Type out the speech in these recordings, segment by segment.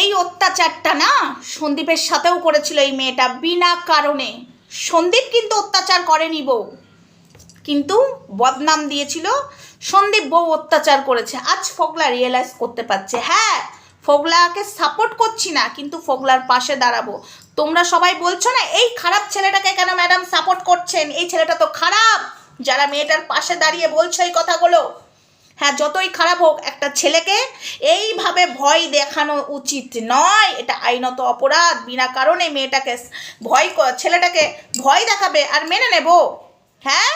এই অত্যাচারটা না সন্দীপের সাথেও করেছিল এই মেয়েটা বিনা কারণে। সন্দীপ কিন্তু অত্যাচার করেনি বউ। কিন্তু বদনাম দিয়েছিল। সন্দীপ বউ অত্যাচার করেছে। আজ ফোগলা রিয়েলাইজ করতে পারছে। হ্যাঁ ফোগলাকে সাপোর্ট করছি না, কিন্তু ফোগলার পাশে দাঁড়াবো। তোমরা সবাই বলছো না, এই খারাপ ছেলেটাকে কেন ম্যাডাম সাপোর্ট করছেন? এই ছেলেটা তো খারাপ। যারা মেয়েটার পাশে দাঁড়িয়ে বলছো এই কথাগুলো হ্যাঁ যতই খারাপ হোক, একটা ছেলেকে এইভাবে ভয় দেখানো উচিত নয়। এটা আইনত অপরাধ, বিনা কারণে মেয়েটাকে ভয় ছেলেটাকে ভয় দেখাবে আর মেনে নেব। হ্যাঁ?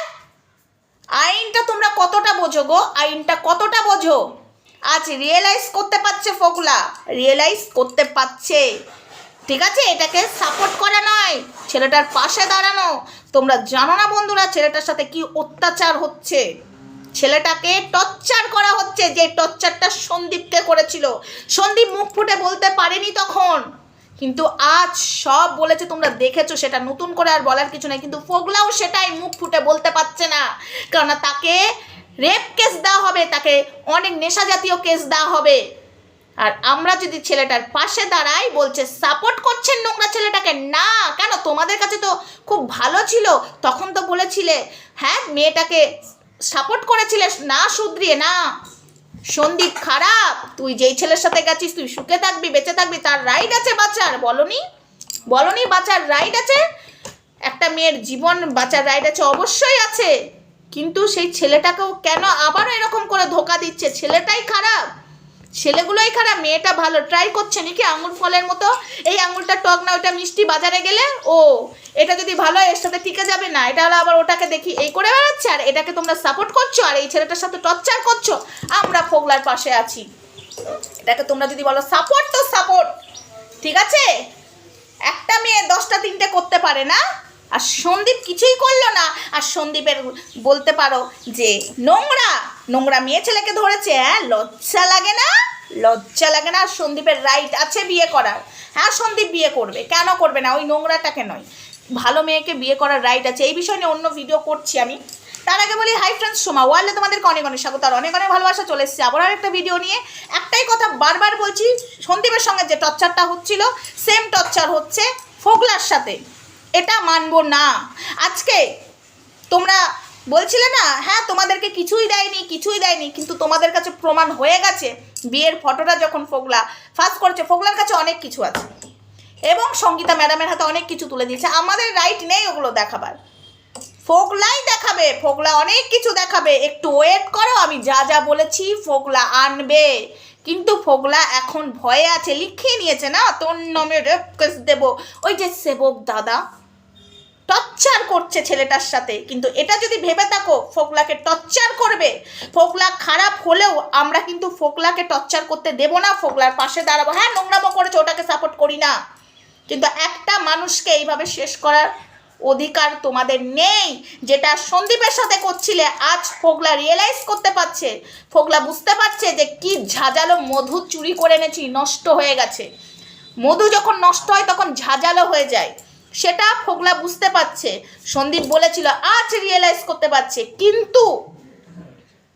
আইনটা তোমরা কতটা বোঝো গো? আইনটা কতটা বোঝো? আজ রিয়েলাইজ করতে পারছে ফোকলা। রিয়েলাইজ করতে পারছে। ঠিক আছে? এটাকে সাপোর্ট করা নয়। ছেলেটার পাশে দাঁড়ানো। তোমরা জানো না বন্ধুরা, ছেলেটার সাথে কি অত্যাচার হচ্ছে? ছেলেটাকে টর্চার করা হচ্ছে যে টর্চারটা সন্দীপকে করেছিল। সন্দীপ মুখ ফুটে বলতে পারেনি তখন। কিন্তু আজ সব বলেছে, তোমরা দেখেছ, সেটা নতুন করে আর বলার কিছু নাই। কিন্তু ফোগলাও সেটাই মুখ ফুটে বলতে পারছে না। কেননা তাকে রেপ কেস দেওয়া হবে, তাকে অনেক নেশা জাতীয় কেস দেওয়া হবে। আর আমরা যদি ছেলেটার পাশে দাঁড়াই, বলছে, সাপোর্ট করছেন নোংরা ছেলেটাকে? না, কেন? তোমাদের কাছে তো খুব ভালো ছিল। তখন তো বলেছিলে হ্যাঁ মেয়েটাকে সাপোর্ট করেছিলে না শুধরিয়ে, না। সন্দীপ, খারাপ। তুই যেই ছেলের সাথে গেছিস, তুই সুখে থাকবি, বেঁচে থাকবি, তার রাইট আছে বাঁচার, বলনি? বলনি বাচ্চার রাইট আছে? একটা মেয়ের জীবন বাচ্চার রাইট আছে, অবশ্যই আছে। কিন্তু সেই ছেলেটাকেও কেন আবারও এরকম করে ধোকা দিচ্ছে? ছেলেটাই খারাপ। ছেলেগুলোই খারাপ, মেয়েটা ভালো। ট্রাই করছে নাকি আঙুর ফলের মতো? এই আঙুরটা টক না, ওটা মিষ্টি বাজারে গেলে? ও, এটা যদি ভালো হয়, এর সাথে টিকে যাবে না। এটা হলো আবার ওটাকে দেখি, এই করে বেড়াচ্ছে? আর এটাকে তোমরা সাপোর্ট করছ? আর এই ছেলেটার সাথে টর্চার করছ? আমরা ফোগলার পাশে আছি। এটাকে তোমরা যদি বলো সাপোর্ট তো সাপোর্ট ঠিক আছে? একটা মেয়ে দশটা তিনটে করতে পারে না? আর সন্দীপ কিছুই করল না। আর সন্দীপের বলতে পারো যে, নোংরা নোংরা মেয়ে ছেলেকে ধরেছে হ্যাঁ? লজ্জা লাগে না? লজ্জা লাগে না। আর সন্দীপের রাইট আছে বিয়ে করার। হ্যাঁ সন্দীপ বিয়ে করবে। কেন করবে না? ওই নোংরাটাকে নয়। ভালো মেয়েকে বিয়ে করার রাইট আছে। এই বিষয় নিয়ে অন্য ভিডিও করছি আমি। তার আগে বলি হাই ফ্রেন্ডস সোমা ওয়ার্ল্ডে তোমাদেরকে অনেক অনেক স্বাগত। আর অনেক অনেক ভালোবাসা চলে এসেছে। আবার আরেকটা ভিডিও নিয়ে একটাই কথা বারবার বলছি, সন্দীপের সঙ্গে যে টর্চারটা হচ্ছিল সেম টর্চার হচ্ছে ফোগলার সাথে। এটা মানব না। আজকে তোমরা বলছিলে না হ্যাঁ তোমাদেরকে কিছুই দেয়নি কিছুই দেয়নি, কিন্তু তোমাদের কাছে প্রমাণ হয়ে গেছে, বিয়ের ফটোটা যখন ফোগলা ফার্স্ট করেছে, ফোগলার কাছে অনেক কিছু আছে। এবং সঙ্গীতা ম্যাডামের হাতে অনেক কিছু তুলে দিয়েছে, আমাদের রাইট নেই ওগুলো দেখাবার। ফোগলাই দেখাবে, ফোগলা অনেক কিছু দেখাবে, একটু ওয়েট করো, আমি যা যা বলেছি ফোগলা আনবে। কিন্তু ফোগলা এখন ভয়ে আছে, লিখিয়ে নিয়েছে না? তোর নামে রেপ কেস দেবো। ওই যে সেবক দাদা। টর্চার করছে ছেলেটার সাথে। কিন্তু এটা যদি ভেবে থাকো ফোকলাকে টর্চার করবে। ফোকলা খারাপ হলেও আমরা কিন্তু ফোকলাকে টর্চার করতে দেবো না। ফোকলার পাশে দাঁড়াবো। হ্যাঁ নোংরামো করেছে, ওটাকে সাপোর্ট করি না। কিন্তু একটা মানুষকে এইভাবে শেষ করার অধিকার তোমাদের নেই, যেটা সন্দীপের সাথে করছিলে, আজ ফোগলা রিয়েলাইজ করতে পারছে। ফোগলা বুঝতে পারছে যে কি ঝাঁঝালো মধু চুরি করে এনেছি, নষ্ট হয়ে গেছে। মধু যখন নষ্ট হয়, তখন ঝাঁঝালো হয়ে যায়। সেটা ফোগলা বুঝতে পারছে। সন্দীপ বলেছিল, আজ রিয়েলাইজ করতে পারছে। কিন্তু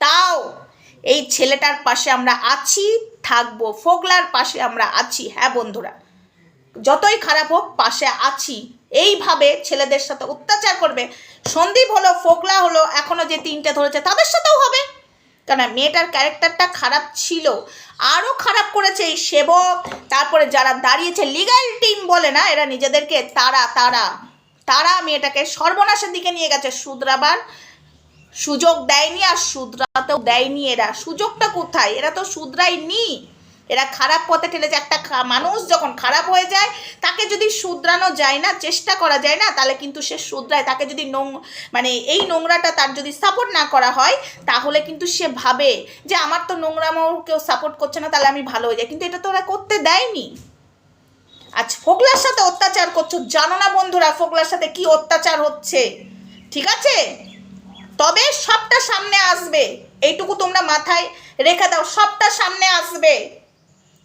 তাও এই ছেলেটার পাশে আমরা আছি, থাকব। ফোগলার পাশে আমরা আছি। হ্যাঁ বন্ধুরা, যতই খারাপ হোক, পাশে আছি। এইভাবে ছেলেদের সাথে অত্যাচার করবে। সন্দীপ হলো, ফোকলা হলো, এখনও যে তিনটে ধরেছে, তাদের সাথেও হবে। কেন মেয়েটার ক্যারেক্টারটা খারাপ ছিল, আরও খারাপ করেছে এই সেবক, তারপরে যারা দাঁড়িয়েছে লিগ্যাল টিম বলে না, এরা নিজেদেরকে তারা তারা তারা মেয়েটাকে সর্বনাশের দিকে নিয়ে গেছে। শুধরাবার সুযোগ দেয়নি আর শুধরাতেও দেয়নি এরা। সুযোগটা কোথায়? এরা তো শুধরায়নি এরা খারাপ পথে ঠেলেছে একটা মানুষ যখন খারাপ হয়ে যায়, তাকে যদি শুধরানো যায় না, চেষ্টা করা যায় না, তাহলে কিন্তু সে শুধরায়। তাকে যদি নোং মানে এই নোংরাটা তার যদি সাপোর্ট না করা হয়, তাহলে কিন্তু সে ভাবে যে আমার তো নোংরামো কেউ সাপোর্ট করছে না, তাহলে আমি ভালো হয়ে যাই। কিন্তু এটা তো ওরা করতে দেয়নি। আজ ফোকলার সাথে অত্যাচার করছ, জানো না বন্ধুরা ফোকলার সাথে কি অত্যাচার হচ্ছে? ঠিক আছে? তবে সবটা সামনে আসবে। এইটুকু তোমরা মাথায় রেখে দাও, সবটা সামনে আসবে।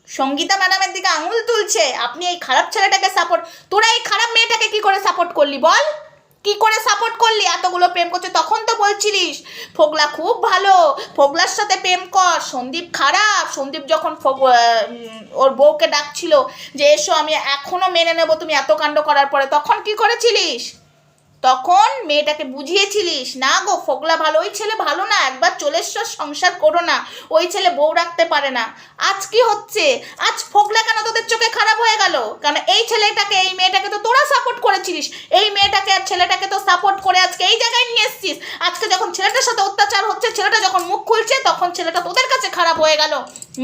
সঙ্গীতা ম্যাডামের দিকে আঙুল তুলছে। আপনি এই খারাপ ছেলেটাকে সাপোর্ট তোরা এই খারাপ মেয়েটাকে কি করে সাপোর্ট করলি বল? কি করে সাপোর্ট করলি? এতগুলো প্রেম করছে, তখন তো বলছিলিস, ফোগলা খুব ভালো, ফোগলার সাথে প্রেম কর, সন্দীপ খারাপ। সন্দীপ যখন ওর বউকে ডাকছিল যে, এসো, আমি এখনও মেনে নেব, তুমি এত কাণ্ড করার পরে। তখন কি করেছিলিস? তখন মেয়েটাকে বুঝিয়েছিলিস, না গো, ফোগলা ভালো, ওই ছেলে ভালো না, একবার চলে সংসার করো না, ওই ছেলে বউ রাখতে পারে না। আজ কি হচ্ছে? আজ ফোগলা কেন তোদের চোখে খারাপ হয়ে গেল? কারণ এই ছেলেটাকে, এই মেয়েটাকে তো তোরা সাপোর্ট করেছিলিস? এই মেয়েটাকে আর ছেলেটাকে তো সাপোর্ট করে আজকে এই জায়গায় নিয়ে এসছিস। আজকে যখন ছেলেটার সাথে অত্যাচার হচ্ছে, ছেলেটা যখন মুখ খুলছে, তখন ছেলেটা তোদের কাছে খারাপ হয়ে গেল।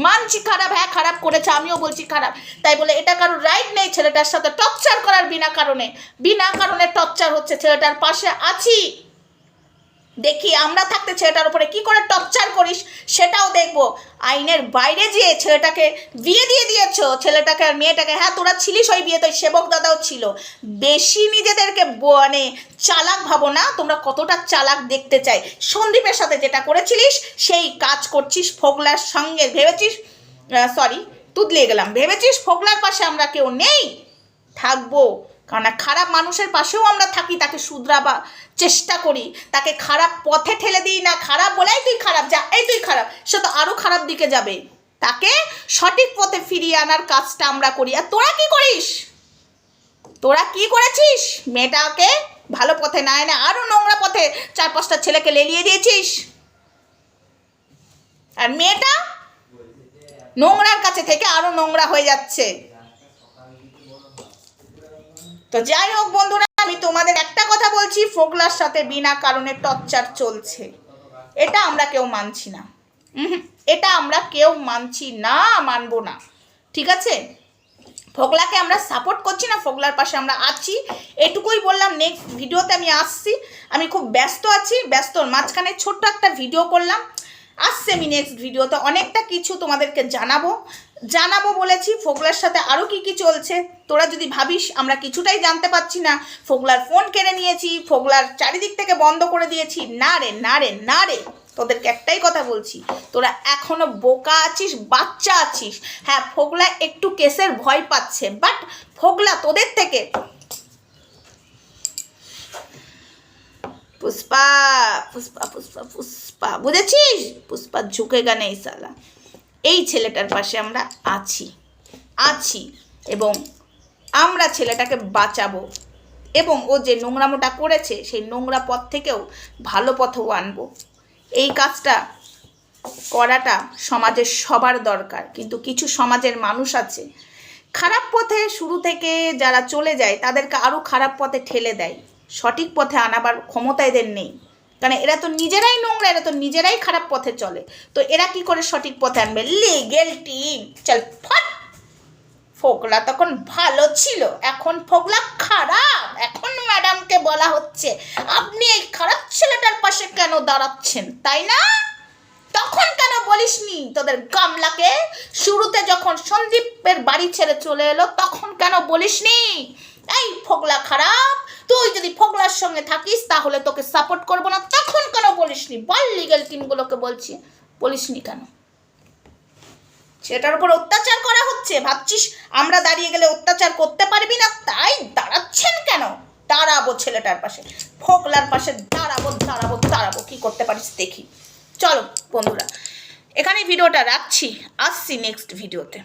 মানছি খারাপ হ্যাঁ খারাপ করেছে, আমিও বলছি খারাপ। তাই বলে এটা কারোর রাইট নেই ছেলেটার সাথে টর্চার করার বিনা কারণে। বিনা কারণে টর্চার হচ্ছে ছেলেটার পাশে আছি। দেখি আমরা থাকতে ছেলেটার উপরে কি করে টর্চার করিস, সেটাও দেখব। আইনের বাইরে যেয়ে ছেলেটাকে বিয়ে দিয়ে দিয়েছ। ছেলেটাকে আর মেয়েটাকে হ্যাঁ তোরা ছিলিস ওই বিয়ে তো সেবক দাদাও ছিল। বেশি নিজেদেরকে মানে চালাক ভাবো না, তোমরা কতটা চালাক দেখতে চাই। সন্দীপের সাথে যেটা করেছিলিস, সেই কাজ করছিস ফোগলার সঙ্গে। ভেবেছিস সরি তুদলিয়ে গেলাম। ভেবেছিস ফোগলার পাশে আমরা কেউ নেই? থাকব। কারণ খারাপ মানুষের পাশেও আমরা থাকি, তাকে শুধরাবা চেষ্টা করি। তাকে খারাপ পথে ঠেলে দিই না, খারাপ বলেই তুই খারাপ, যা, এই তুই খারাপ, সে তো আরও খারাপ দিকে যাবে। তাকে সঠিক পথে ফিরিয়ে আনার কাজটা আমরা করি। আর তোরা কি করিস? তোরা কি করেছিস? মেয়েটাকে ভালো পথে না এনে আরও নোংরা পথে চার পাঁচটা ছেলেকে লেলিয়ে দিয়েছিস? আর মেয়েটা নোংরার কাছে থেকে আরও নোংরা হয়ে যাচ্ছে। তো যাই হোক বন্ধুরা, আমি তোমাদের একটা কথা বলছি, ফোকলার সাথে বিনা কারণে টর্চার চলছে। এটা আমরা কেউ মানছি না। এটা আমরা কেউ মানছি না, মানব না। ঠিক আছে? ফোকলাকে আমরা সাপোর্ট করছি না, ফোকলার পাশে আমরা আছি। এটুকুই বললাম নেক্সট ভিডিওতে আমি আসছি। আমি খুব ব্যস্ত আছি ব্যস্ত মাঝখানে ছোট্ট একটা ভিডিও করলাম। আসছে আমি নেক্সট ভিডিওতে অনেকটা কিছু তোমাদেরকে জানাব। জানাব বলেছি, ফোগলার সাথে আরও কি কি চলছে? তোরা যদি ভাবিস, আমরা কিছুটাই জানতে পারছি না। ফোগলার ফোন কেড়ে নিয়েছি, ফোগলার চারিদিক থেকে বন্ধ করে দিয়েছি। না রে না রে না রে, তোদেরকে একটাই কথা বলছি, তোরা এখনও বোকা আছিস, বাচ্চা আছিস। হ্যাঁ ফোগলা একটু কেসের ভয় পাচ্ছে বাট ফোগলা তোদের থেকে। পুষ্পা পুষ্পা পুষ্পা পুষ্পা, বুঝেছিস? পুষ্পা ঝুঁকেগা নেই সালা এই ছেলেটার পাশে আমরা আছি আছি এবং আমরা ছেলেটাকে বাঁচাবো। এবং ও যে নোংরামোটা করেছে, সেই নোংরা পথ থেকেও ভালো পথেও আনব। এই কাজটা করাটা সমাজের সবার দরকার, কিন্তু কিছু সমাজের মানুষ আছে, খারাপ পথে শুরু থেকে যারা চলে যায়, তাদেরকে আরও খারাপ পথে ঠেলে দেয়। সঠিক পথে আনাবার ক্ষমতা এদের নেই। কারণ এরা তো নিজেরাই নোংরা, এরা তো নিজেরাই খারাপ পথে চলে। তো এরা কি করে সঠিক পথে আনবে? লিগেল টিম চল, ফট। ফোকলা তখন ভালো ছিল, এখন ফোকলা খারাপ। এখন ম্যাডামকে বলা হচ্ছে, আপনি এই খারাপ ছেলেটার পাশে কেন দাঁড়াচ্ছেন? তাই না? তখন কেন বলিসনি? তোদের গামলাকে? শুরুতে যখন সন্দীপের বাড়ি ছেড়ে চলে এলো, তখন কেন বলিসনি? এই ফোগলা খারাপ, তুই যদি ফোগলার সঙ্গে থাকিস, তাহলে তোকে সাপোর্ট করব না। তখন কেন বলিসনি? বল লিগেল টিমগুলোকে বলছি। বলিসনি কেন? সেটার উপর অত্যাচার করা হচ্ছে। ভাবছিস আমরা দাঁড়িয়ে গেলে অত্যাচার করতে পারবি না? তাই দাঁড়াচ্ছেন কেন? দাঁড়াবো ছেলেটার পাশে। ফোকলার পাশে দাঁড়াবো দাঁড়াবো দাঁড়াবো। কি করতে পারিস দেখি। চলো বন্ধুরা এখানে ভিডিওটা রাখছি। আসছি নেক্সট ভিডিওতে